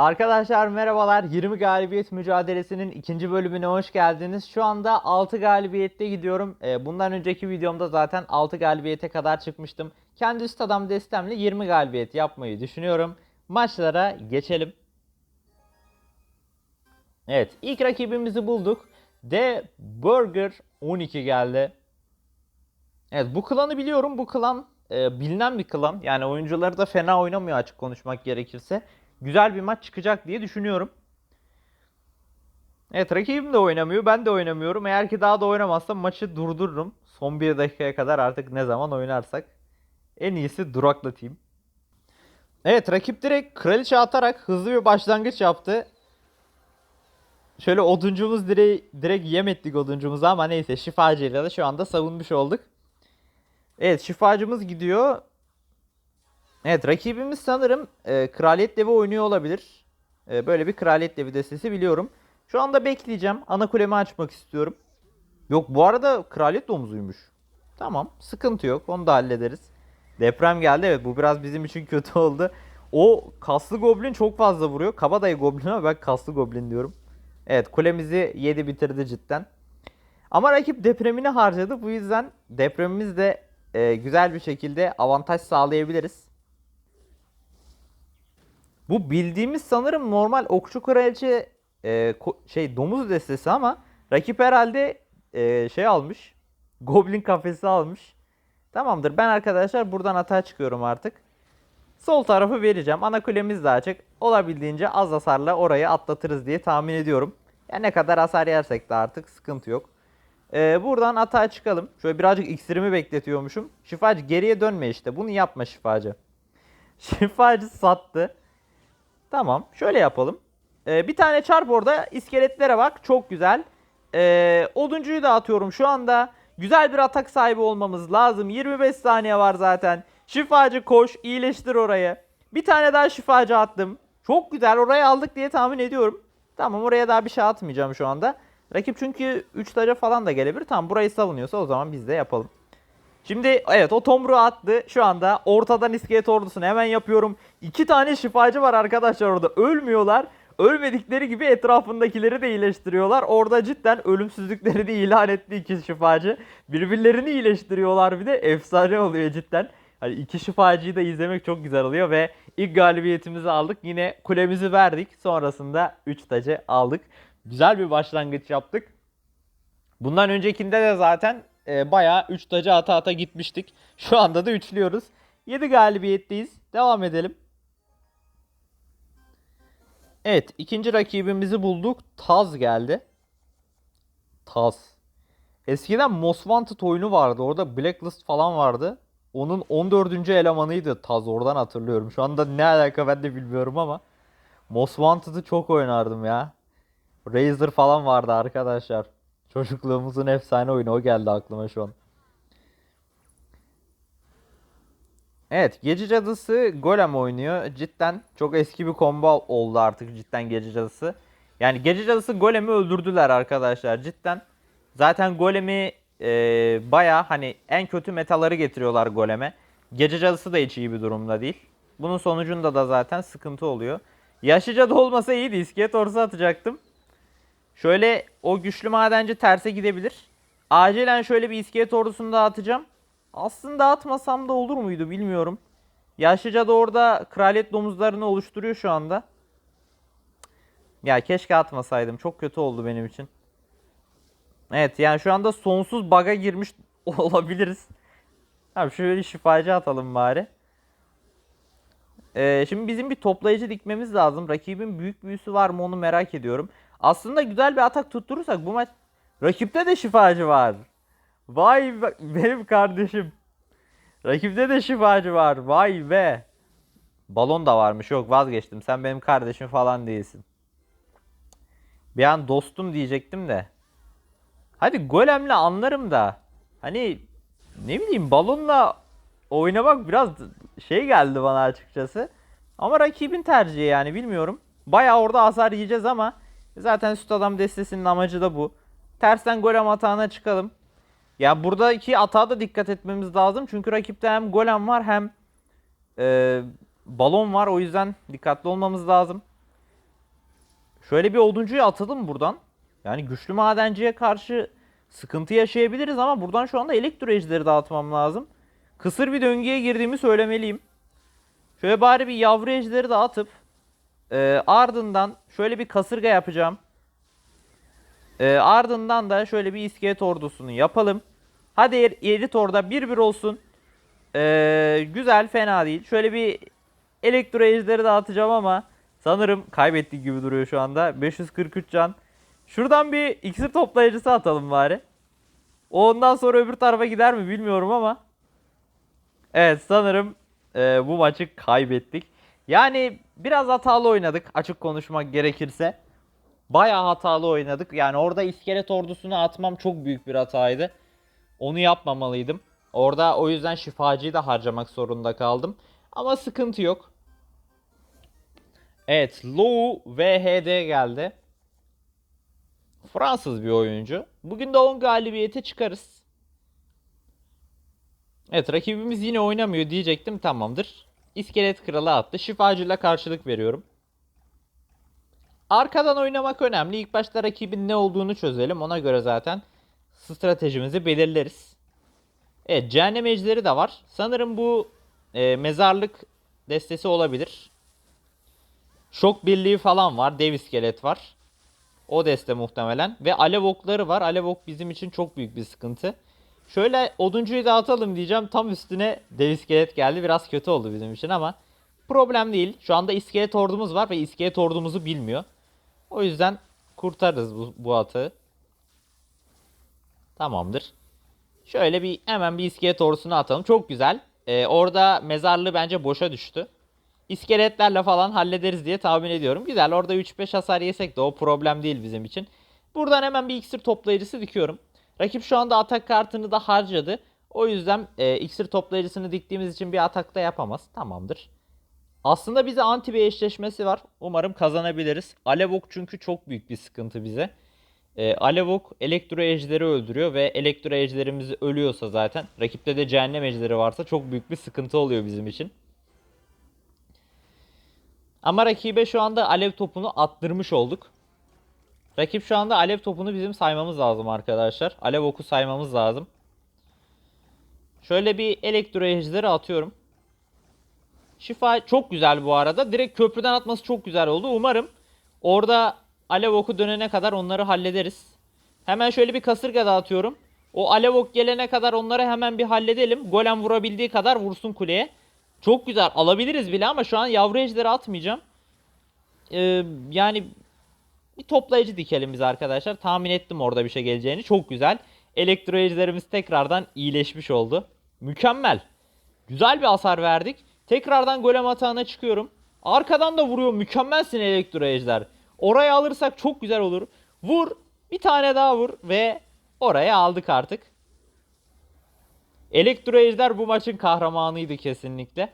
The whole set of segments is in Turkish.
Arkadaşlar merhabalar. 20 galibiyet mücadelesinin ikinci bölümüne hoş geldiniz. Şu anda 6 galibiyette gidiyorum. Ee, Bundan önceki videomda zaten 6 galibiyete kadar çıkmıştım. Kendi üst adam destemle 20 galibiyet yapmayı düşünüyorum. Maçlara geçelim. Evet ilk rakibimizi bulduk. The Burger 12 geldi. Evet bu klanı biliyorum. Bu klan e, bilinen bir klan. Yani oyuncuları da fena oynamıyor açık konuşmak gerekirse. Güzel bir maç çıkacak diye düşünüyorum. Evet rakibim de oynamıyor. Ben de oynamıyorum. Eğer ki daha da oynamazsam maçı durdururum. Son bir dakikaya kadar artık ne zaman oynarsak. En iyisi duraklatayım. Evet rakip direkt kraliçe atarak hızlı bir başlangıç yaptı. Şöyle oduncumuz direkt, direkt yem ettik oduncumuzu ama neyse şifacıyla da şu anda savunmuş olduk. Evet şifacımız gidiyor. Evet rakibimiz sanırım e, kraliyet devi oynuyor olabilir. E, böyle bir kraliyet devi destesi biliyorum. Şu anda bekleyeceğim. Ana kulemi açmak istiyorum. Yok bu arada kraliyet domuzuymuş. Tamam sıkıntı yok onu da hallederiz. Deprem geldi evet bu biraz bizim için kötü oldu. O kaslı goblin çok fazla vuruyor. Kabadayı goblin ama ben kaslı goblin diyorum. Evet kulemizi yedi bitirdi cidden. Ama rakip depremini harcadı. Bu yüzden depremimiz de e, güzel bir şekilde avantaj sağlayabiliriz. Bu bildiğimiz sanırım normal okçu kraliçe e, şey domuz destesi ama rakip herhalde e, şey almış. Goblin kafesi almış. Tamamdır ben arkadaşlar buradan atağa çıkıyorum artık. Sol tarafı vereceğim. Ana kulemiz de açık. Olabildiğince az hasarla orayı atlatırız diye tahmin ediyorum. Ya ne kadar hasar yersek de artık sıkıntı yok. Ee, buradan atağa çıkalım. Şöyle birazcık iksirimi bekletiyormuşum. Şifacı geriye dönme işte. Bunu yapma şifacı. Şifacı sattı. Tamam. Şöyle yapalım. Ee, bir tane çarp orada. iskeletlere bak. Çok güzel. Ee, oduncuyu da atıyorum şu anda. Güzel bir atak sahibi olmamız lazım. 25 saniye var zaten. Şifacı koş. iyileştir orayı. Bir tane daha şifacı attım. Çok güzel. Orayı aldık diye tahmin ediyorum. Tamam oraya daha bir şey atmayacağım şu anda. Rakip çünkü 3 taca falan da gelebilir. Tamam burayı savunuyorsa o zaman biz de yapalım. Şimdi evet o tomruğu attı. Şu anda ortadan iskelet ordusunu hemen yapıyorum. İki tane şifacı var arkadaşlar orada. Ölmüyorlar. Ölmedikleri gibi etrafındakileri de iyileştiriyorlar. Orada cidden ölümsüzlüklerini ilan etti iki şifacı. Birbirlerini iyileştiriyorlar bir de efsane oluyor cidden. Hani iki şifacıyı da izlemek çok güzel oluyor ve ilk galibiyetimizi aldık. Yine kulemizi verdik. Sonrasında 3 tacı aldık. Güzel bir başlangıç yaptık. Bundan öncekinde de zaten e, bayağı 3 tacı ata ata gitmiştik. Şu anda da üçlüyoruz. 7 galibiyetteyiz. Devam edelim. Evet ikinci rakibimizi bulduk. Taz geldi. Taz. Eskiden Most Wanted oyunu vardı. Orada Blacklist falan vardı. Onun 14. elemanıydı Taz. Oradan hatırlıyorum. Şu anda ne alaka ben de bilmiyorum ama. Most Wanted'ı çok oynardım ya. Razer falan vardı arkadaşlar. Çocukluğumuzun efsane oyunu o geldi aklıma şu an. Evet Gece Cadısı Golem oynuyor. Cidden çok eski bir combo oldu artık cidden Gece Cadısı. Yani Gece Cadısı Golem'i öldürdüler arkadaşlar cidden. Zaten Golem'i e, baya hani en kötü metaları getiriyorlar Golem'e. Gece Cadısı da hiç iyi bir durumda değil. Bunun sonucunda da zaten sıkıntı oluyor. Yaşlı cadı olmasa iyiydi. İskelet orası atacaktım. Şöyle o güçlü madenci terse gidebilir. Acilen şöyle bir iskelet ordusunu da atacağım. Aslında atmasam da olur muydu bilmiyorum. Yaşlıca da orada kraliyet domuzlarını oluşturuyor şu anda. Ya keşke atmasaydım. Çok kötü oldu benim için. Evet yani şu anda sonsuz baga girmiş olabiliriz. Tamam şöyle şifacı atalım bari. Ee, şimdi bizim bir toplayıcı dikmemiz lazım. Rakibin büyük büyüsü var mı onu merak ediyorum. Aslında güzel bir atak tutturursak bu maç rakipte de şifacı var. Vay be- benim kardeşim. Rakipte de şifacı var. Vay be. Balon da varmış. Yok vazgeçtim. Sen benim kardeşim falan değilsin. Bir an dostum diyecektim de. Hadi golemle anlarım da. Hani ne bileyim balonla oynamak biraz şey geldi bana açıkçası. Ama rakibin tercihi yani bilmiyorum. Bayağı orada hasar yiyeceğiz ama zaten süt adam destesinin amacı da bu. Tersten golem atağına çıkalım. Ya buradaki atağa da dikkat etmemiz lazım. Çünkü rakipte hem golem var hem e, balon var. O yüzden dikkatli olmamız lazım. Şöyle bir oduncuyu atalım buradan. Yani güçlü madenciye karşı sıkıntı yaşayabiliriz ama buradan şu anda elektro ejderi dağıtmam lazım. Kısır bir döngüye girdiğimi söylemeliyim. Şöyle bari bir yavru ejderi dağıtıp e, ardından şöyle bir kasırga yapacağım. E, ardından da şöyle bir iskelet ordusunu yapalım. Hadi er- elit orada 1-1 olsun. E, güzel fena değil. Şöyle bir elektro ejderi dağıtacağım ama sanırım kaybettik gibi duruyor şu anda. 543 can. Şuradan bir iksir toplayıcısı atalım bari. Ondan sonra öbür tarafa gider mi bilmiyorum ama. Evet sanırım e, bu maçı kaybettik. Yani biraz hatalı oynadık açık konuşmak gerekirse. Bayağı hatalı oynadık. Yani orada iskelet ordusunu atmam çok büyük bir hataydı. Onu yapmamalıydım. Orada o yüzden şifacıyı da harcamak zorunda kaldım. Ama sıkıntı yok. Evet, Lou VHD geldi. Fransız bir oyuncu. Bugün de 10 galibiyete çıkarız. Evet, rakibimiz yine oynamıyor diyecektim. Tamamdır. İskelet kralı attı. Şifacıyla karşılık veriyorum. Arkadan oynamak önemli. İlk başta rakibin ne olduğunu çözelim. Ona göre zaten stratejimizi belirleriz. Evet, cehennem ejderi de var. Sanırım bu e, mezarlık destesi olabilir. Şok birliği falan var. Dev iskelet var. O deste muhtemelen. Ve alev okları var. Alev ok bizim için çok büyük bir sıkıntı. Şöyle oduncuyu da atalım diyeceğim. Tam üstüne dev iskelet geldi. Biraz kötü oldu bizim için ama problem değil. Şu anda iskelet ordumuz var ve iskelet ordumuzu bilmiyor. O yüzden kurtarırız bu, bu atı. Tamamdır. Şöyle bir hemen bir iskelet ordusunu atalım. Çok güzel. Ee, orada mezarlığı bence boşa düştü. İskeletlerle falan hallederiz diye tahmin ediyorum. Güzel orada 3-5 hasar yesek de o problem değil bizim için. Buradan hemen bir iksir toplayıcısı dikiyorum. Rakip şu anda atak kartını da harcadı. O yüzden e, iksir toplayıcısını diktiğimiz için bir atakta yapamaz. Tamamdır. Aslında bize anti bir eşleşmesi var. Umarım kazanabiliriz. Alevok çünkü çok büyük bir sıkıntı bize. E, Alevok elektro ejderi öldürüyor ve elektro ejderimiz ölüyorsa zaten rakipte de cehennem ejderi varsa çok büyük bir sıkıntı oluyor bizim için. Ama rakibe şu anda alev topunu attırmış olduk. Rakip şu anda alev topunu bizim saymamız lazım arkadaşlar. Alev oku saymamız lazım. Şöyle bir elektro ejderi atıyorum. Şifa çok güzel bu arada. Direkt köprüden atması çok güzel oldu. Umarım orada alev oku dönene kadar onları hallederiz. Hemen şöyle bir kasırga dağıtıyorum. O alev ok gelene kadar onları hemen bir halledelim. Golem vurabildiği kadar vursun kuleye. Çok güzel alabiliriz bile ama şu an yavru ejderi atmayacağım. Ee, yani bir toplayıcı dikelim biz arkadaşlar. Tahmin ettim orada bir şey geleceğini. Çok güzel. Elektro ejderimiz tekrardan iyileşmiş oldu. Mükemmel. Güzel bir hasar verdik. Tekrardan golem atağına çıkıyorum. Arkadan da vuruyor. Mükemmelsin elektro ejder. Oraya alırsak çok güzel olur. Vur. Bir tane daha vur ve oraya aldık artık. Elektro ejder bu maçın kahramanıydı kesinlikle.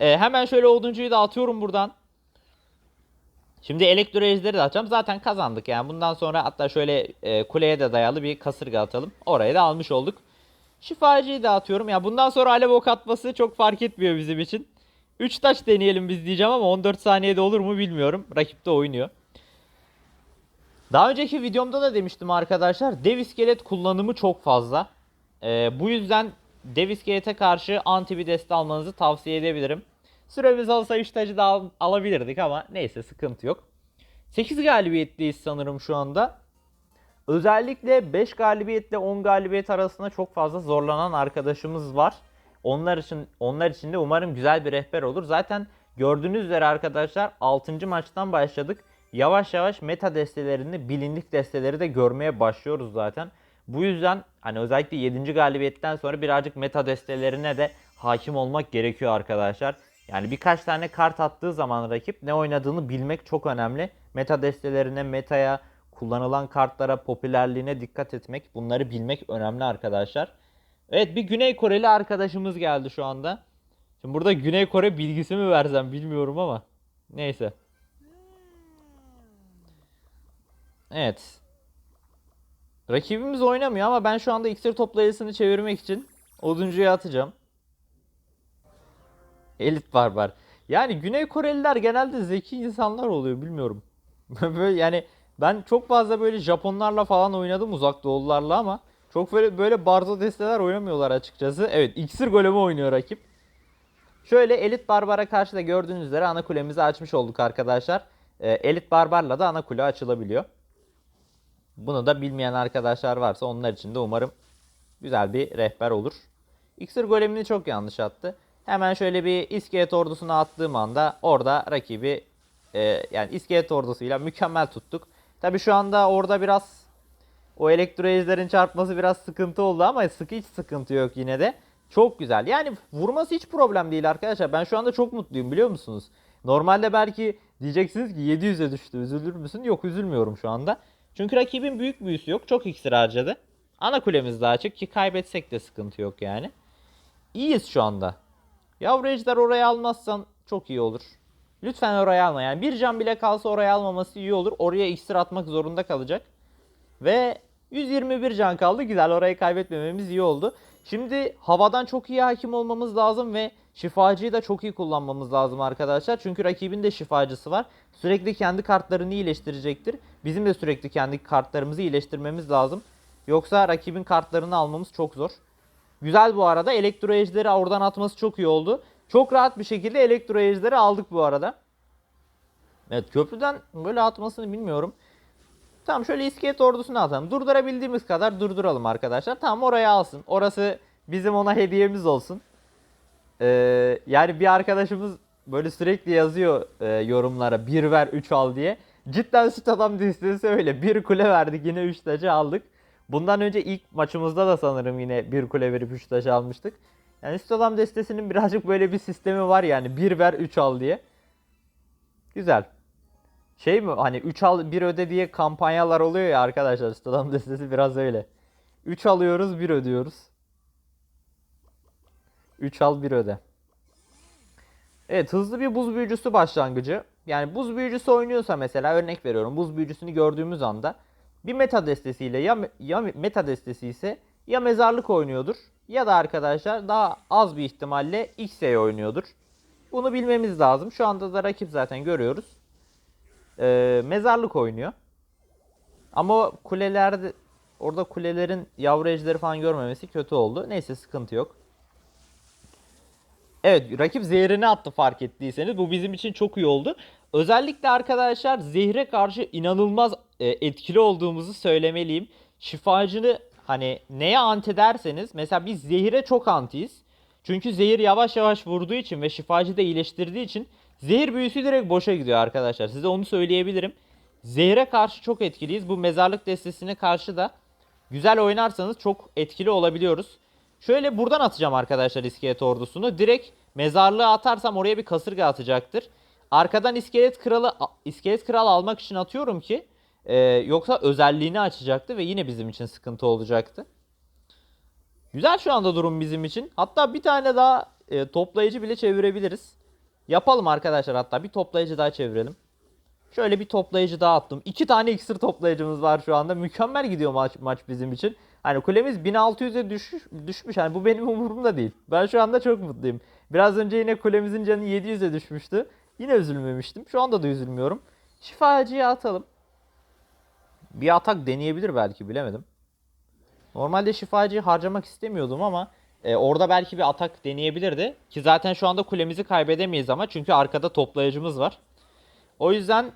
Ee, hemen şöyle oduncuyu da atıyorum buradan. Şimdi elektro ejderi de atacağım. Zaten kazandık yani. Bundan sonra hatta şöyle e, kuleye de dayalı bir kasırga atalım. Orayı da almış olduk. Şifacıyı da atıyorum. Ya bundan sonra alev ok çok fark etmiyor bizim için. 3 taş deneyelim biz diyeceğim ama 14 saniyede olur mu bilmiyorum. Rakip de oynuyor. Daha önceki videomda da demiştim arkadaşlar. Dev iskelet kullanımı çok fazla. Ee, bu yüzden dev iskelete karşı anti bir deste almanızı tavsiye edebilirim. Süremiz olsa 3 tacı da al- alabilirdik ama neyse sıkıntı yok. 8 galibiyetteyiz sanırım şu anda. Özellikle 5 galibiyetle 10 galibiyet arasında çok fazla zorlanan arkadaşımız var. Onlar için onlar için de umarım güzel bir rehber olur. Zaten gördüğünüz üzere arkadaşlar 6. maçtan başladık. Yavaş yavaş meta destelerini, bilindik desteleri de görmeye başlıyoruz zaten. Bu yüzden hani özellikle 7. galibiyetten sonra birazcık meta destelerine de hakim olmak gerekiyor arkadaşlar. Yani birkaç tane kart attığı zaman rakip ne oynadığını bilmek çok önemli. Meta destelerine, metaya, kullanılan kartlara, popülerliğine dikkat etmek, bunları bilmek önemli arkadaşlar. Evet bir Güney Koreli arkadaşımız geldi şu anda. Şimdi burada Güney Kore bilgisi mi versem bilmiyorum ama. Neyse. Evet. Rakibimiz oynamıyor ama ben şu anda iksir toplayıcısını çevirmek için oduncuya atacağım. Elit barbar. Yani Güney Koreliler genelde zeki insanlar oluyor bilmiyorum. böyle yani ben çok fazla böyle Japonlarla falan oynadım uzak doğulularla ama çok böyle böyle barzo desteler oynamıyorlar açıkçası. Evet iksir golemi oynuyor rakip. Şöyle Elit Barbar'a karşı da gördüğünüz üzere ana kulemizi açmış olduk arkadaşlar. Ee, Elit Barbar'la da ana kule açılabiliyor. Bunu da bilmeyen arkadaşlar varsa onlar için de umarım güzel bir rehber olur. İksir golemini çok yanlış attı. Hemen şöyle bir iskelet ordusuna attığım anda orada rakibi e, yani iskelet ordusuyla mükemmel tuttuk. Tabi şu anda orada biraz o elektroejlerin çarpması biraz sıkıntı oldu ama sıkı hiç sıkıntı yok yine de. Çok güzel. Yani vurması hiç problem değil arkadaşlar. Ben şu anda çok mutluyum biliyor musunuz? Normalde belki diyeceksiniz ki 700'e düştü üzülür müsün? Yok üzülmüyorum şu anda. Çünkü rakibin büyük büyüsü yok. Çok iksir harcadı. Ana kulemiz daha açık ki kaybetsek de sıkıntı yok yani. İyiyiz şu anda. Yavru ejder oraya almazsan çok iyi olur. Lütfen oraya alma. Yani bir can bile kalsa oraya almaması iyi olur. Oraya iksir atmak zorunda kalacak. Ve 121 can kaldı. Güzel orayı kaybetmememiz iyi oldu. Şimdi havadan çok iyi hakim olmamız lazım ve şifacıyı da çok iyi kullanmamız lazım arkadaşlar. Çünkü rakibin de şifacısı var. Sürekli kendi kartlarını iyileştirecektir. Bizim de sürekli kendi kartlarımızı iyileştirmemiz lazım. Yoksa rakibin kartlarını almamız çok zor. Güzel bu arada. Elektro ejderi oradan atması çok iyi oldu. Çok rahat bir şekilde elektro ejderi aldık bu arada. Evet köprüden böyle atmasını bilmiyorum. Tamam şöyle iskelet ordusunu atalım. Durdurabildiğimiz kadar durduralım arkadaşlar. Tamam oraya alsın. Orası bizim ona hediyemiz olsun. Ee, yani bir arkadaşımız böyle sürekli yazıyor e, yorumlara 1 ver 3 al diye. Cidden süt adam dizisi öyle. Bir kule verdik yine 3 tacı aldık. Bundan önce ilk maçımızda da sanırım yine bir kule verip 3 taşı almıştık. Yani süt adam destesinin birazcık böyle bir sistemi var yani 1 ver 3 al diye. Güzel. Şey mi hani 3 al 1 öde diye kampanyalar oluyor ya arkadaşlar. Süt adam destesi biraz öyle. 3 alıyoruz 1 ödüyoruz. 3 al 1 öde. Evet hızlı bir buz büyücüsü başlangıcı. Yani buz büyücüsü oynuyorsa mesela örnek veriyorum. Buz büyücüsünü gördüğümüz anda bir meta destesiyle ya, ya meta destesi ise ya mezarlık oynuyordur ya da arkadaşlar daha az bir ihtimalle X'e oynuyordur. Bunu bilmemiz lazım. Şu anda da rakip zaten görüyoruz. Ee, mezarlık oynuyor. Ama kulelerde orada kulelerin yavru ejderi falan görmemesi kötü oldu. Neyse sıkıntı yok. Evet rakip zehrini attı fark ettiyseniz. Bu bizim için çok iyi oldu. Özellikle arkadaşlar zehre karşı inanılmaz e, etkili olduğumuzu söylemeliyim. Şifacını hani neye anti derseniz mesela biz zehire çok antiyiz. Çünkü zehir yavaş yavaş vurduğu için ve şifacı da iyileştirdiği için zehir büyüsü direkt boşa gidiyor arkadaşlar. Size onu söyleyebilirim. Zehre karşı çok etkiliyiz. Bu mezarlık destesine karşı da güzel oynarsanız çok etkili olabiliyoruz. Şöyle buradan atacağım arkadaşlar iskelet ordusunu. Direkt mezarlığa atarsam oraya bir kasırga atacaktır. Arkadan iskelet kralı iskelet kral almak için atıyorum ki e, yoksa özelliğini açacaktı ve yine bizim için sıkıntı olacaktı. Güzel şu anda durum bizim için. Hatta bir tane daha e, toplayıcı bile çevirebiliriz. Yapalım arkadaşlar hatta bir toplayıcı daha çevirelim. Şöyle bir toplayıcı daha attım. İki tane iksir toplayıcımız var şu anda. Mükemmel gidiyor maç, maç bizim için. Hani kulemiz 1600'e düş, düşmüş. Hani bu benim umurumda değil. Ben şu anda çok mutluyum. Biraz önce yine kulemizin canı 700'e düşmüştü. Yine üzülmemiştim. Şu anda da üzülmüyorum. Şifacıya atalım. Bir atak deneyebilir belki bilemedim. Normalde şifacıyı harcamak istemiyordum ama e, orada belki bir atak deneyebilirdi. Ki zaten şu anda kulemizi kaybedemeyiz ama çünkü arkada toplayıcımız var. O yüzden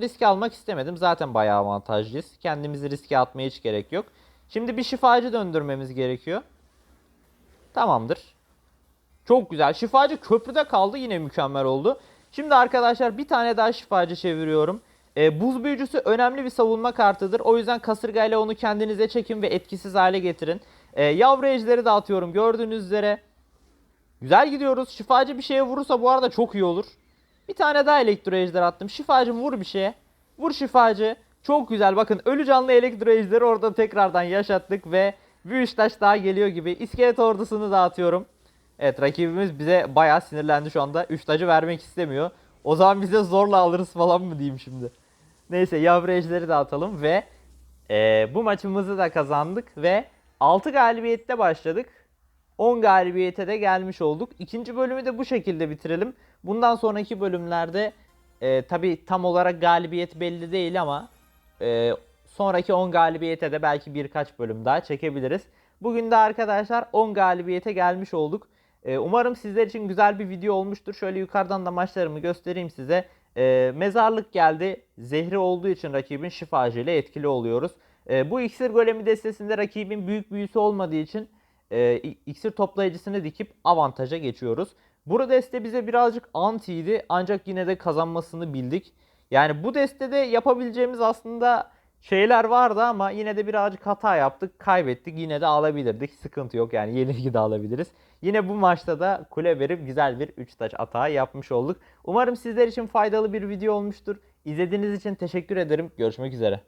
risk almak istemedim. Zaten bayağı avantajlıyız. Kendimizi riske atmaya hiç gerek yok. Şimdi bir şifacı döndürmemiz gerekiyor. Tamamdır. Çok güzel. Şifacı köprüde kaldı. Yine mükemmel oldu. Şimdi arkadaşlar bir tane daha şifacı çeviriyorum. E, buz büyücüsü önemli bir savunma kartıdır. O yüzden kasırgayla onu kendinize çekin ve etkisiz hale getirin. E, yavru ejderi dağıtıyorum gördüğünüz üzere. Güzel gidiyoruz. Şifacı bir şeye vurursa bu arada çok iyi olur. Bir tane daha elektro ejder attım. Şifacım vur bir şeye. Vur şifacı. Çok güzel. Bakın ölü canlı elektro ejderi orada tekrardan yaşattık ve bir üç taş daha geliyor gibi. İskelet ordusunu dağıtıyorum. Evet rakibimiz bize bayağı sinirlendi şu anda. 3 tacı vermek istemiyor. O zaman bize zorla alırız falan mı diyeyim şimdi. Neyse yavru ejderi de atalım ve e, bu maçımızı da kazandık ve 6 galibiyette başladık. 10 galibiyete de gelmiş olduk. İkinci bölümü de bu şekilde bitirelim. Bundan sonraki bölümlerde e, tabi tam olarak galibiyet belli değil ama e, sonraki 10 galibiyete de belki birkaç bölüm daha çekebiliriz. Bugün de arkadaşlar 10 galibiyete gelmiş olduk. E, umarım sizler için güzel bir video olmuştur. Şöyle yukarıdan da maçlarımı göstereyim size. E, mezarlık geldi. Zehri olduğu için rakibin şifacı ile etkili oluyoruz. Bu iksir golemi destesinde rakibin büyük büyüsü olmadığı için e, iksir toplayıcısını dikip avantaja geçiyoruz. Bu deste bize birazcık antiydi ancak yine de kazanmasını bildik. Yani bu destede yapabileceğimiz aslında şeyler vardı ama yine de birazcık hata yaptık. Kaybettik. Yine de alabilirdik. Sıkıntı yok yani yenilgi de alabiliriz. Yine bu maçta da kule verip güzel bir 3 taç atağı yapmış olduk. Umarım sizler için faydalı bir video olmuştur. İzlediğiniz için teşekkür ederim. Görüşmek üzere.